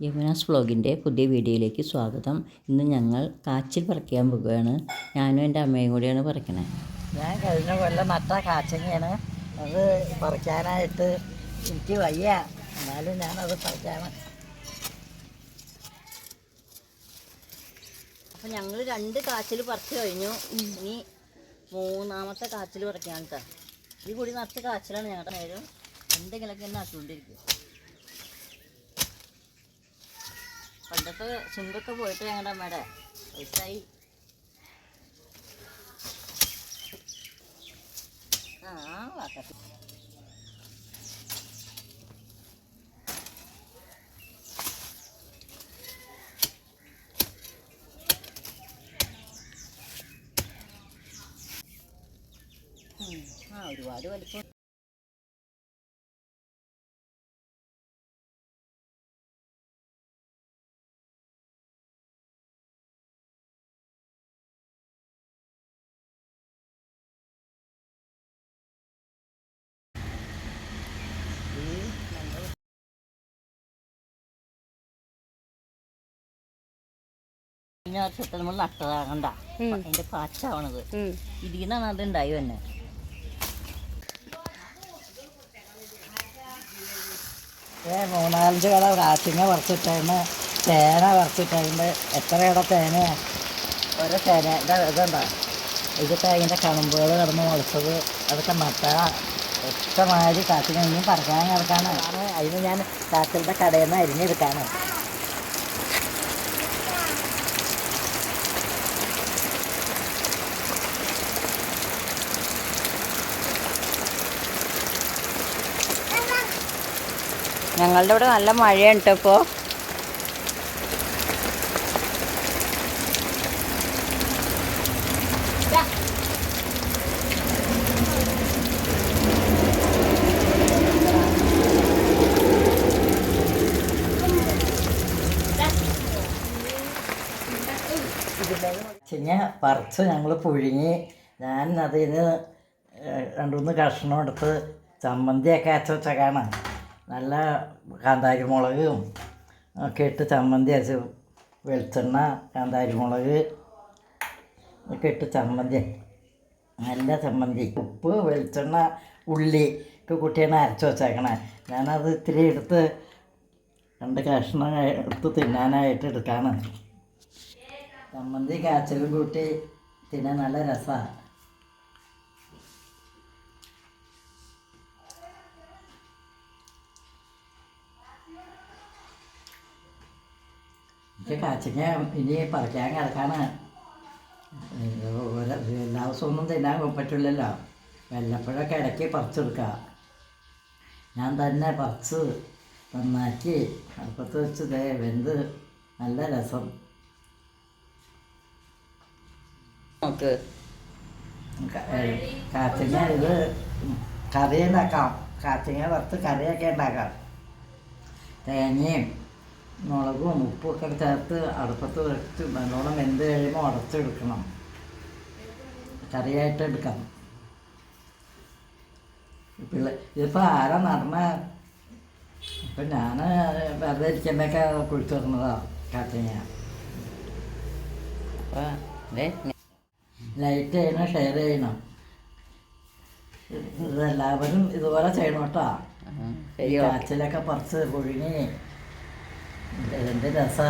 യമുനാസ് വ്ളോഗിന്റെ പുതിയ വീഡിയോയിലേക്ക് സ്വാഗതം. ഇന്ന് ഞങ്ങൾ കാച്ചിൽ പറിക്കാൻ പോകുകയാണ് ഞാനും എന്റെ അമ്മയും കൂടിയാണ് പറിക്കണത് ഞാൻ കഴിഞ്ഞ കൊല്ലം നട്ട കാച്ചങ്ങയാണ്. അത് പറിക്കാനായിട്ട് എനിക്ക് വയ്യ. എന്നാലും ഞാനത് പറിക്കാണ് അപ്പം ഞങ്ങൾ രണ്ട് കാച്ചിൽ പറിച്ചു കഴിഞ്ഞു. ഇനി മൂന്നാമത്തെ കാച്ചിൽ പറിക്കാനാണ് കേട്ടോ ഈ കൂടി നിറച്ച് കാച്ചിലാണ് ഞങ്ങളുടെ നേരം എന്തെങ്കിലുമൊക്കെ നട്ടുകൊണ്ടിരിക്കും പണ്ടത്തെ ചുണ്ടൊക്കെ പോയിട്ട് ഞങ്ങളുടെ അമ്മയുടെ വയസ്സായി ആ. ആ ഒരുപാട് വലിപ്പം കഴിഞ്ഞ വർഷത്തെ നമ്മൾ നട്ടതാകണ്ട. അതിന്റെ പാച്ചാവണത്. ഇതിന്നാണ് അത് ഉണ്ടായി തന്നെ ഏ മൂന്നാലഞ്ച് കട കാച്ചിങ്ങ പറിച്ചിട്ടാണ് തേന പറിച്ചിട്ടുണ്ട് കട തേനയാ ഓരോ തേന ഇതാ ഇതുണ്ടോ? ഇതൊക്കെ അതിന്റെ കണമ്പുകൾ കിടന്ന് മുളച്ചത് അതൊക്കെ നട്ട ഒറ്റമാതിരി കാച്ചിങ്ങ ഇനിയും പറക്കാൻ കിടക്കാനാണ് അതിന് ഞാൻ കാച്ചിലിന്റെ കടയിൽ നിന്ന് അരിഞ്ഞെടുക്കാണ് ഞങ്ങളുടെ ഇവിടെ നല്ല മഴയുണ്ട് ഇപ്പോൾ പറിച്ച് ഞങ്ങൾ പുഴുങ്ങി. ഞാൻ അതിൽ നിന്ന് രണ്ട് മൂന്ന് കഷ്ണം എടുത്ത് ചമ്മന്തിയൊക്കെ അരച്ച് വെച്ചേക്കാണ്. നല്ല കാന്താരി മുളകും ഒക്കെ ഇട്ട് ചമ്മന്തി അരച്ച് വെളിച്ചെണ്ണ കാന്താരി മുളക് ഒക്കെ ഇട്ട് ചമ്മന്തി. നല്ല ചമ്മന്തി. ഉപ്പ് വെളിച്ചെണ്ണ ഉള്ളി ഒക്കെ കുട്ടിയാണ് അരച്ച് വെച്ചേക്കണേ. ഞാനത് ഇത്തിരി എടുത്ത് രണ്ട് കഷ്ണം എടുത്ത് തിന്നാനായിട്ട് എടുക്കാണ്. ചമ്മന്തി കാച്ചലും കൂട്ടി തിന്നാൻ നല്ല രസമാണ് കാച്ചിങ്ങ ഇനി പറിക്കാൻ കിടക്കാണ്. എല്ലാ ദിവസവും ഒന്നും തിന്നാൻ പറ്റില്ലല്ലോ വല്ലപ്പോഴൊക്കെ ഇടയ്ക്ക് പറിച്ചെടുക്കുക ഞാൻ തന്നെ പറിച്ച് നന്നാക്കി അടുപ്പത്ത് വെച്ച് ദേ വെന്ത് നല്ല രസം. നോക്ക് കാച്ചിങ്ങ ഇത് കറി ഉണ്ടാക്കാം കാച്ചിങ്ങ വറുത്ത് കറിയൊക്കെ ഉണ്ടാക്കാം. തേങ്ങയും മുളകും ഉപ്പൊക്കെ ചേർത്ത് അടുപ്പത്ത് വെച്ച് നല്ലോണം വെന്ത് കഴിയുമ്പോൾ ഉടച്ചെടുക്കണം കറിയായിട്ട് എടുക്കണം പിള്ള ഇതിപ്പോൾ ആരാ നടന്ന? ഇപ്പം ഞാൻ വെറുതെ ഇരിക്കുന്നൊക്കെ കുഴിച്ചു തുറന്നതാണ് കാച്ചിങ്ങ അപ്പം ലൈറ്റ് ചെയ്യണം ഷെയർ ചെയ്യണം. ഇതെല്ലാവരും ഇതുപോലെ ചെയ്യണം കേട്ടോ. കാച്ചിലൊക്കെ പറിച്ച് പുഴുങ്ങി എന്ത് രസ